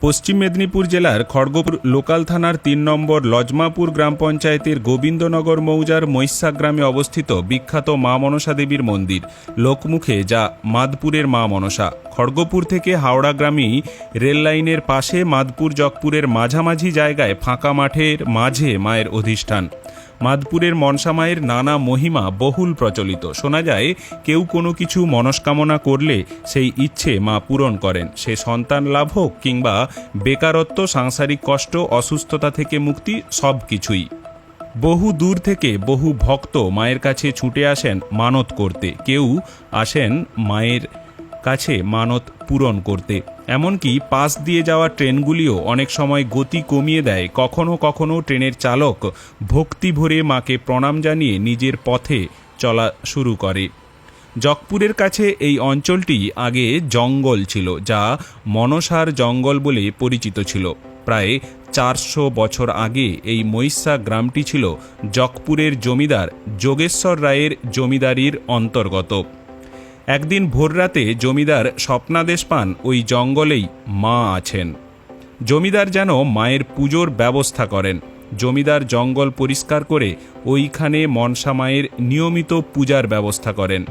পশ্চিম মেদিনীপুর জেলার খড়গপুর লোকাল থানার তিন নম্বর লজমাপুর গ্রাম পঞ্চায়েতের গোবিন্দনগর মৌজার মৈসা গ্রামে অবস্থিত বিখ্যাত মা মনসা দেবীর মন্দির। লোকমুখে যা মাদপুরের মা মনসা। খড়গপুর থেকে হাওড়াগ্রামী রেল লাইনের পাশে মাদপুর জগপুরের মাঝামাঝি জায়গায় ফাঁকা মাঠের মাঝে মায়ের অধিষ্ঠান। মাদপুরের মনসামায়ের নানা মহিমা বহুল প্রচলিত। শোনা যায়, কেউ কোনো কিছু মনস্কামনা করলে সেই ইচ্ছে মা পূরণ করেন। সে সন্তান লাভ হোক কিংবা বেকারত্ব, সাংসারিক কষ্ট, অসুস্থতা থেকে মুক্তি, সব কিছুই। বহু দূর থেকে বহু ভক্ত মায়ের কাছে ছুটে আসেন মানত করতে। কেউ আসেন মায়ের কাছে মানত পূরণ করতে। এমনকি পাশ দিয়ে যাওয়া ট্রেনগুলিও অনেক সময় গতি কমিয়ে দেয়। কখনো কখনো ট্রেনের চালক ভক্তি ভরে মাকে প্রণাম জানিয়ে নিজের পথে চলা শুরু করে। জগপুরের কাছে এই অঞ্চলটি আগে জঙ্গল ছিল, যা মনসার জঙ্গল বলে পরিচিত ছিল। প্রায় চারশো বছর আগে এই মহিষা গ্রামটি ছিল জগপুরের জমিদার যোগেশ্বর রায়ের জমিদারির অন্তর্গত। একদিন ভোররাতে জমিদার স্বপ্নাদেশ পান ওই জঙ্গলেই মা আছেন। জমিদার যেন মায়ের পুজোর ব্যবস্থা করেন। জমিদার জঙ্গল পরিষ্কার করে ওইখানে মনসা মায়ের নিয়মিত পূজার ব্যবস্থা করেন।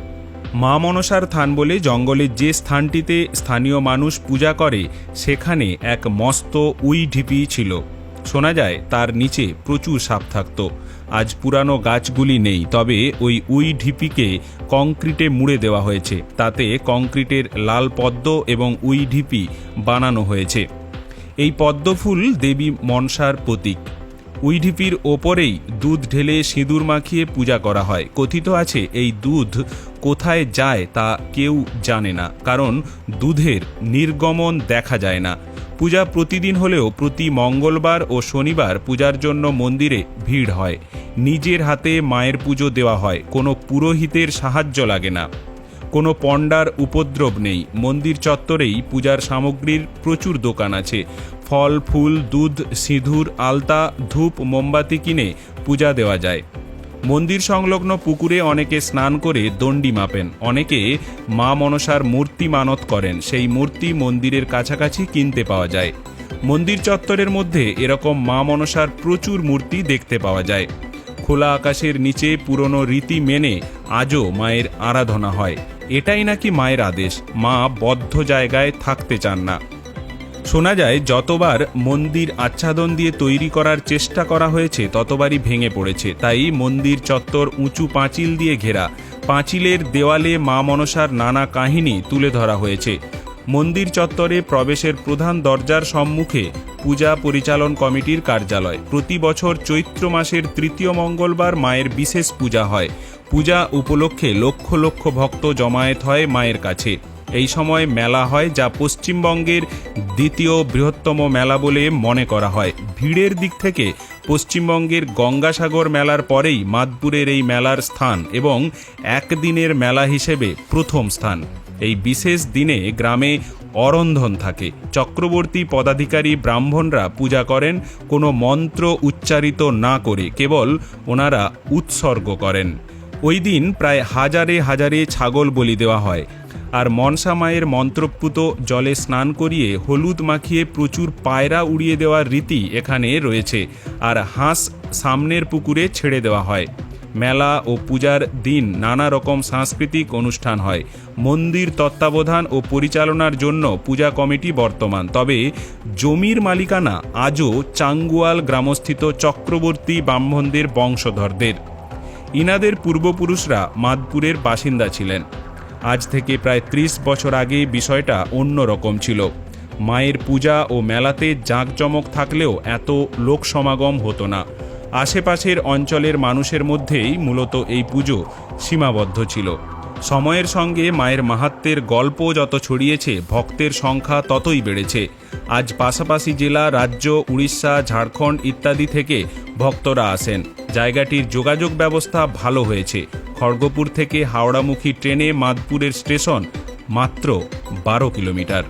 মা মনসার থান বলে জঙ্গলের যে স্থানটিতে স্থানীয় মানুষ পূজা করে, সেখানে এক মস্ত উই ঢিপি ছিল। শোনা যায়, তার নিচে প্রচুর সাপ থাকত। আজ পুরানো গাছগুলি নেই, তবে ওই উই ঢিপিকে কংক্রিটে মুড়ে দেওয়া হয়েছে। তাতে কংক্রিটের লাল পদ্ম এবং উই ঢিপি বানানো হয়েছে। এই পদ্মফুল দেবী মনসার প্রতীক। উইঢিপির ওপরেই দুধ ঢেলে সিঁদুর মাখিয়ে পূজা করা হয়। কথিত আছে, এই দুধ কোথায় যায় তা কেউ জানে না, কারণ দুধের নির্গমন দেখা যায় না। পূজা প্রতিদিন হলেও প্রতি মঙ্গলবার ও শনিবার পূজার জন্য মন্দিরে ভিড় হয়। নিজের হাতে মায়ের পুজো দেওয়া হয়। কোনো পুরোহিতের সাহায্য লাগে না। কোনো পণ্ডার উপদ্রব নেই। মন্দির চত্বরেই পূজার সামগ্রীর প্রচুর দোকান আছে। ফল, ফুল, দুধ, সিঁদুর, আলতা, ধূপ, মোমবাতি কিনে পূজা দেওয়া যায়। মন্দির সংলগ্ন পুকুরে অনেকে স্নান করে দণ্ডি মাপেন, অনেকে মা মনসার মূর্তি মানত করেন, সেই মূর্তি মন্দিরের কাছাকাছি কিনতে পাওয়া যায়। মন্দির চত্বরের মধ্যে এরকম মা মনসার প্রচুর মূর্তি দেখতে পাওয়া যায়। খোলা আকাশের নিচে পুরনো রীতি মেনে আজও মায়ের আরাধনা হয়। এটাই নাকি মায়ের আদেশ, মা বদ্ধ জায়গায় থাকতে চান না। শোনা যায়, যতবার মন্দির আচ্ছাদন দিয়ে তৈরি করার চেষ্টা করা হয়েছে, ততবারই ভেঙে পড়েছে। তাই মন্দির চত্বর উঁচু পাঁচিল দিয়ে ঘেরা। পাঁচিলের দেওয়ালে মা মনসার নানা কাহিনী তুলে ধরা হয়েছে। মন্দির চত্বরে প্রবেশের প্রধান দরজার সম্মুখে পূজা পরিচালন কমিটির কার্যালয়। প্রতি বছর চৈত্র মাসের তৃতীয় মঙ্গলবার মায়ের বিশেষ পূজা হয়। পূজা উপলক্ষে লক্ষ লক্ষ ভক্ত জমায়েত হয় মায়ের কাছে। এই সময় মেলা হয় যা পশ্চিমবঙ্গের দ্বিতীয় বৃহত্তম মেলা বলে মনে করা হয়। ভিড়ের দিক থেকে পশ্চিমবঙ্গের গঙ্গাসাগর মেলার পরেই মাদপুরের এই মেলার স্থান এবং একদিনের মেলা হিসেবে প্রথম স্থান। এই বিশেষ দিনে গ্রামে অরন্ধন থাকে। চক্রবর্তী পদাধিকারী ব্রাহ্মণরা পূজা করেন, কোনো মন্ত্র উচ্চারিত না করে কেবল ওনারা উৎসর্গ করেন। ওই দিন প্রায় হাজারে হাজারে ছাগল বলি দেওয়া হয়। আর মনসা মায়ের মন্ত্রপুত জলে স্নান করিয়ে হলুদ মাখিয়ে প্রচুর পায়রা উড়িয়ে দেওয়ার রীতি এখানে রয়েছে। আর হাঁস সামনের পুকুরে ছেড়ে দেওয়া হয়। মেলা ও পূজার দিন নানা রকম সাংস্কৃতিক অনুষ্ঠান হয়। মন্দির তত্ত্বাবধান ও পরিচালনার জন্য পূজা কমিটি বর্তমান। তবে জমির মালিকানা আজও চাঙ্গুয়াল গ্রামস্থিত চক্রবর্তী ব্রাহ্মণদের বংশধরদের। ইনাদের পূর্বপুরুষরা মাদপুরের বাসিন্দা ছিলেন। আজ থেকে প্রায় ত্রিশ বছর আগে বিষয়টা অন্য রকম ছিল। মায়ের পূজা ও মেলাতে জাঁকজমক থাকলেও এত লোক সমাগম হতো না। আশেপাশের অঞ্চলের মানুষের মধ্যেই মূলত এই পুজো সীমাবদ্ধ ছিল। সময়ের সঙ্গে মায়ের মাহাত্মের গল্প যত ছড়িয়েছে, ভক্তের সংখ্যা ততই বেড়েছে। আজ পাশাপাশি জেলা, রাজ্য, উড়িষ্যা, ঝাড়খণ্ড ইত্যাদি থেকে ভক্তরা আসেন। জায়গাটির যোগাযোগ ব্যবস্থা ভালো হয়েছে। খড়গপুর থেকে হাওড়ামুখী ট্রেনে মাদপুরের স্টেশন মাত্র বারো কিলোমিটার।